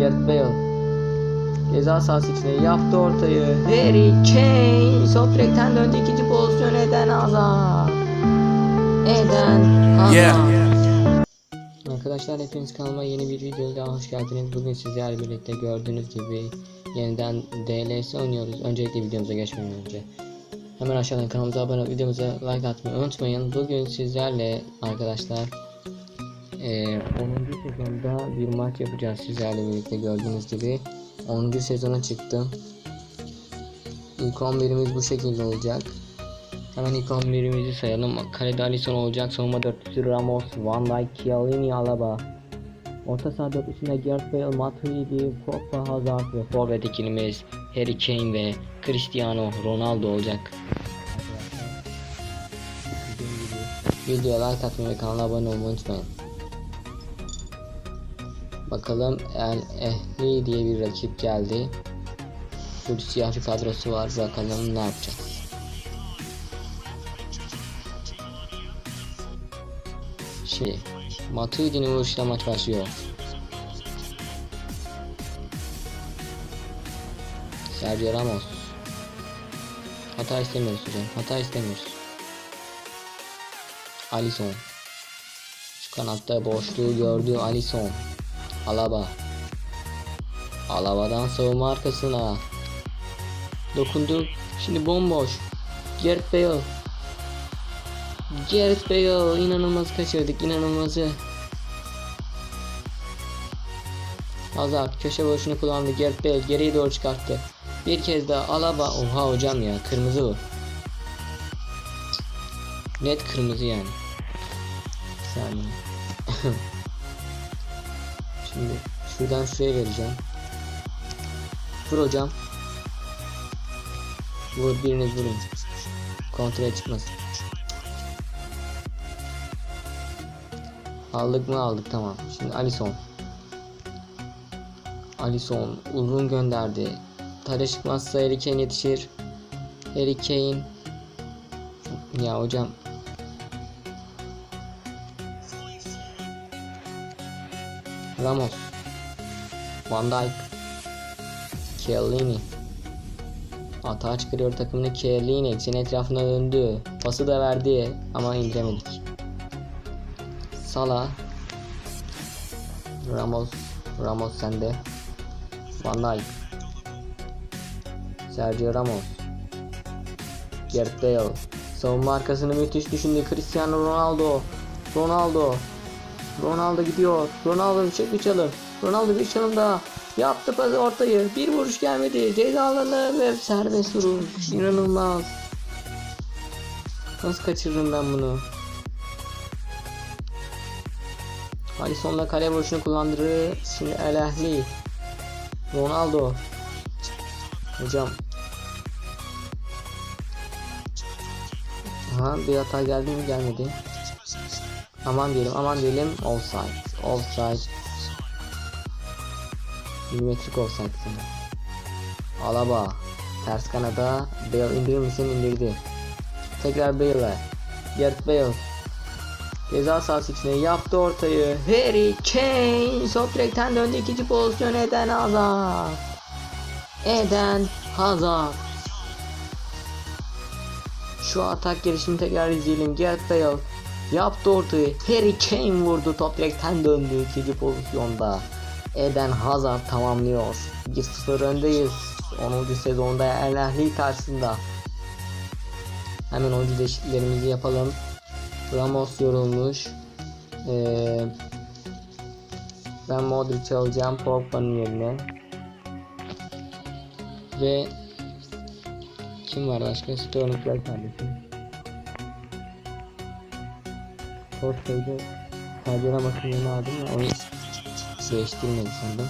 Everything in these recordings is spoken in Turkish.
Gareth Bale. Ceza sahası içine yaptı ortayı. Harry Kane. Sol direkten döndü ikinci pozisyon Eden Hazard. Eden Hazard. Yeah. Arkadaşlar hepiniz kanalıma yeni bir videoya daha hoş geldiniz. Bugün sizlerle birlikte gördüğünüz gibi yeniden DLS oynuyoruz. Öncelikle videomuza geçmeden önce hemen aşağıdan kanalımıza abone olup videomuza like atmayı unutmayın. Bugün sizlerle arkadaşlar eee 10. sezonda bir maç yapacağız sizlerle birlikte gördüğünüz gibi 10. sezona çıktım. İlk 11'imiz bu şekilde olacak. Hemen ilk 11'imizi sayalım. Kalede Alisson olacak. Savunma dörtlüsü Ramos, Van Dijk, Chiellini, Alaba. Orta saha dörtlüsünde Gareth Bale, Matuidi, Pogba, Hazard ve forvet ikilimiz Harry Kane ve Cristiano Ronaldo olacak. Videoya like atmayı ve kanala abone olmayı unutmayın. Bakalım El Ehli diye bir rakip geldi. Full siyahlı kadrosu var. Bakalım ne yapacağız. Şimdi Matuidi'nin vuruşuyla maç başlıyor. Sergio Ramos. Hata istemiyoruz hocam. Hata istemiyoruz. Alisson. Şu kanatta boşluğu gördü Alisson. Alaba. Alaba'dan savunma arkasına. Dokundu. Şimdi bomboş. Gareth Bale. Gareth Bale inanılmaz kaçırdık inanılmazı. Hazard köşe boşunu kullandı. Gareth Bale geriye doğru çıkarttı. Bir kez daha Alaba. Oha hocam ya kırmızı bu. Net kırmızı yani. Bir saniye. Şimdi şuradan şuraya vereceğim. Vur hocam. Vur biriniz vurun. Kontrole çıkmasın. Aldık mı aldık tamam. Şimdi Alisson. Alisson uzun gönderdi. Tara çıkmazsa Harry Kane yetişir. Harry Kane. Ya hocam. Ramos. Van Dijk. Chiellini. Atağa çıkarıyor takımını Chiellini. Senin etrafına döndü. Pası da verdi ama indiremedik. Salah Ramos Ramos sende Van Dijk Sergio Ramos Gareth Bale Savunma arkasını müthiş düşündü Cristiano Ronaldo Ronaldo Ronaldo gidiyor Ronaldo çek bir çalım Ronaldo bir çalım daha Yaptı pası ortayı Bir vuruş gelmedi Ceza alanı ve serbest vuruş İnanılmaz Nasıl kaçırırım ben bunu Alisson'la kale vuruşunu kullandırır. Şimdi El Ahly. Ronaldo. Hocam. Aha bir hata geldi mi gelmedi. Aman diyelim aman diyelim offside. Offside. Milimetrik offside sana. Alaba. Ters kanada. Bale indirir misin? indirdi. Tekrar Bale'e. Gareth Bale. Ceza sahası içine yaptı ortayı. Harry Kane sol direkten döndü ikinci pozisyon Eden Hazard. Eden Hazard. Şu atak girişini tekrar izleyelim. Gareth Bale yaptı ortayı. Harry Kane vurdu top direkten döndü ikinci pozisyonda. Eden Hazard tamamlıyor. 1-0 öndeyiz. 10. sezonda El Ahly karşısında. Hemen oyuncu değişikliklerimizi yapalım. Ramos yorulmuş. Ee, ben Modric alacağım Pogba'nın yerine. Ve kim var başka? Sterling gel kardeşim. Torstay'da Sergio Ramos'un yerine aldım ya onu değiştirmedi sandım.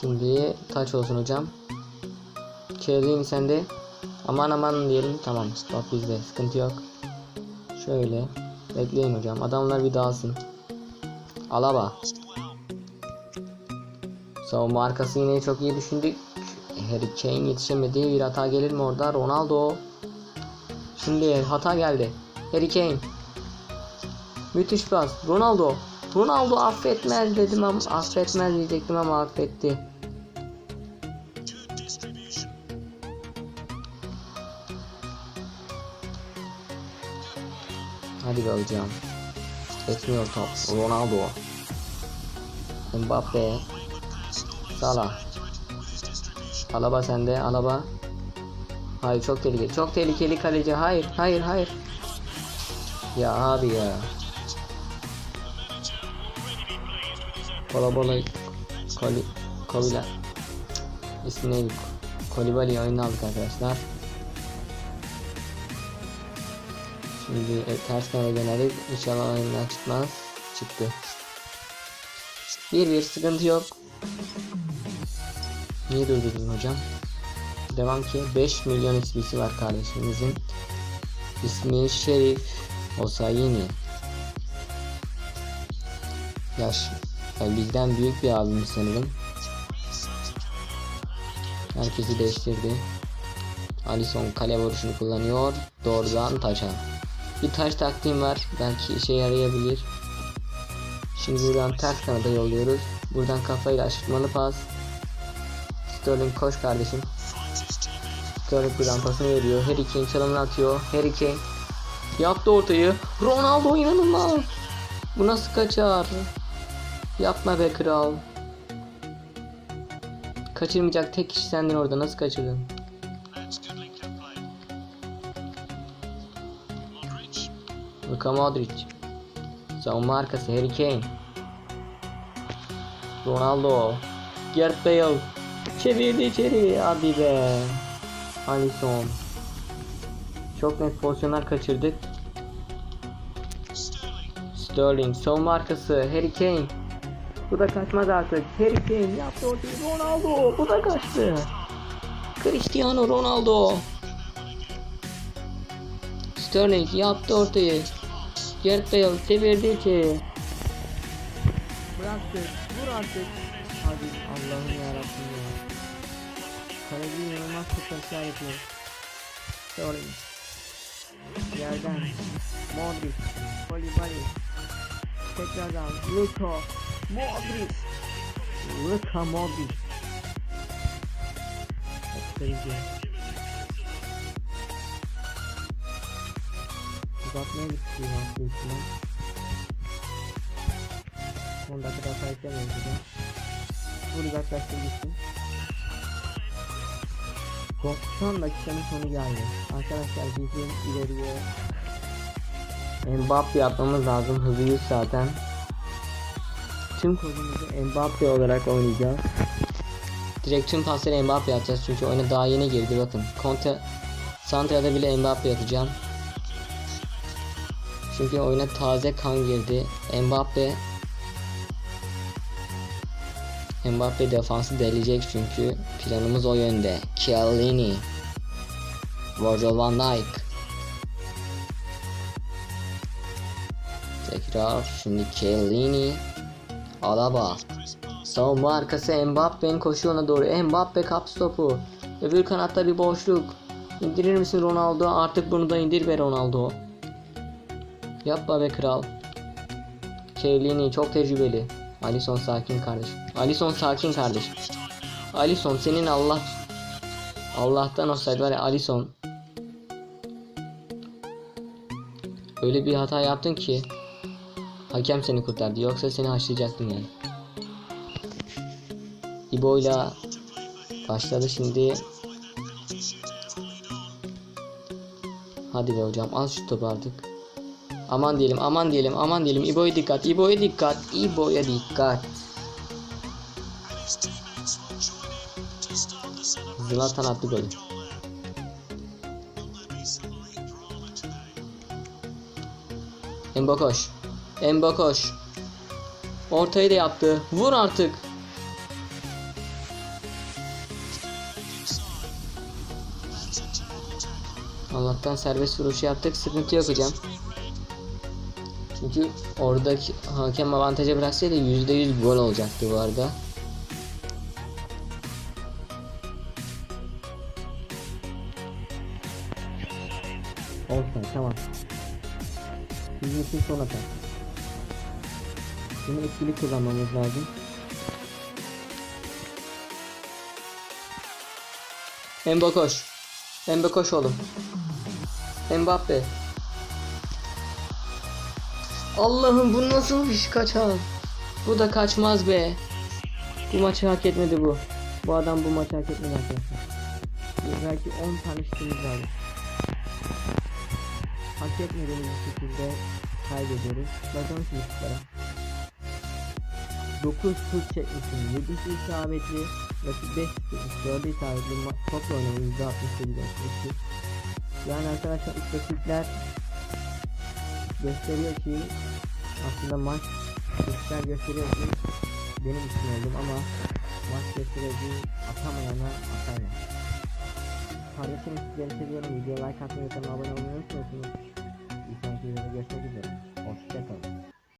Şimdi taç olsun hocam. Kelly sende. Aman aman diyelim tamam stop bizde sıkıntı yok. Şöyle bekleyin hocam adamlar bir dağılsın. Alaba. Savunma arkası yine çok iyi düşündük. Harry Kane yetişemedi. Bir hata gelir mi orada? Ronaldo. Şimdi hata geldi. Harry Kane. Müthiş pas. Ronaldo. Ronaldo affetmez dedim ama affetmez diyecektim ama affetti. Hadi be hocam. Etmiyor top. Ronaldo. Mbappe. Salah. Alaba sende. Alaba. Hayır çok tehlikeli. Çok tehlikeli kaleci. Hayır. Hayır. Hayır. Ya abi ya. Bola bola. Koli. Kolila. İsmi neydi? Kolibali oyunu aldık arkadaşlar. Şimdi e, ters kanala dönerek inşallah oyundan çıkmaz. Çıktı. 1-1 sıkıntı yok. Niye durdurdun hocam? Devam ki 5 milyon XP'si var kardeşimizin. İsmi Şerif Osayini. Yaş bizden büyük bir abimiz sanırım. Herkesi değiştirdi. Alisson kale vuruşunu kullanıyor. Doğrudan taşa. Bir taş taktiğim var. Belki işe yarayabilir. Şimdi buradan ters kanada yolluyoruz. Buradan kafayla aşırtmalı pas. Sterling koş kardeşim. Sterling buradan pasını veriyor. Harry Kane çalımını atıyor. Harry Kane yaptı ortayı. Ronaldo inanılmaz. Bu nasıl kaçar? Yapma be kral. Kaçırmayacak tek kişi sendin orada nasıl kaçırdın? Luka Modric. Savunma arkası Harry Kane. Ronaldo. Gareth Bale. Çevirdi içeri. Hadi be. Alisson. Çok net pozisyonlar kaçırdık. Sterling. Savunma arkası Harry Kane. Bu da kaçmaz artık. Harry Kane yaptı ortayı. Ronaldo. Bu da kaçtı. Cristiano Ronaldo. Sterling yaptı ortayı. Gareth Bale çevirdi içeri. Bıraktı. Vur artık. Hadi Allah'ım yarabbim ya. Kaleci inanılmaz kurtarışlar yapıyor. Sterling. Yerden. Modric. Kolibali. Tekrardan. Luka. Modric. Luka Modric. Kaleci. Uzatmaya gitti ya büyük ihtimal. 10 dakika daha kayıtlamayız burada. Bu uzaklaştır gitsin. Son, son dakikanın sonu geldi. Arkadaşlar bizim ileriye Mbappe yapmamız lazım. Hızı 100 zaten. Tüm kodumuzu Mbappe olarak oynayacağız. Direkt tüm pasları Mbappe yapacağız çünkü oyuna daha yeni girdi bakın. Conte Santra'da bile Mbappe atacağım. Çünkü oyuna taze kan girdi. Mbappe Mbappe defansı delecek çünkü planımız o yönde. Chiellini Virgil van Dijk Tekrar şimdi Chiellini Alaba Savunma arkası Mbappe'nin koşuyor ona doğru. Mbappe kaptı topu. Öbür kanatta bir boşluk. İndirir misin Ronaldo? Artık bunu da indir be Ronaldo. Yapma be kral. Chiellini çok tecrübeli. Alisson sakin kardeş. Alisson sakin kardeş. Alisson senin Allah Allah'tan olsaydı var ya Alisson. Öyle bir hata yaptın ki hakem seni kurtardı. Yoksa seni haşlayacaktım yani. İbo'yla başladı şimdi. Hadi be hocam al şu topu artık. Aman diyelim aman diyelim aman diyelim. İbo'ya dikkat İbo'ya dikkat İbo'ya dikkat. Zlatan attı golü. Embo koş. Embo koş. Ortayı da yaptı. Vur artık. Allah'tan serbest vuruşu yaptık. Sıkıntı yok hocam çünkü oradaki hakem avantaja bıraksaydı %100 gol olacaktı bu arada. Olsun tamam. Bizim için son atak. Bunu etkili kullanmamız lazım. Embo koş. Embo koş oğlum. Mbappe. Allah'ım bu nasıl bir kaçar? Bu da kaçmaz be. Bu maçı hak etmedi bu. Bu adam bu maçı hak etmedi arkadaşlar. Belki 10 tane şutumuz lazım. Hak etmediğimiz şekilde kaybediyoruz. Bakalım şimdi şutlara. 9 şut çekmişim. 7'si isabetli. Rakip 5 tutmuş. 4'ü isabetli. Topla oynamayı %68 yapmıştı. Yani arkadaşlar istatistikler gösteriyor ki aslında maç istatistikler gösteriyor ki benim için oldum ama maç gösteriyor ki atamayana atarlar. Kardeşim sizleri seviyorum. Videoya like atmayı ve abone olmayı unutmuyorsunuz. Bir sonraki videoda görüşmek üzere. Hoşçakalın.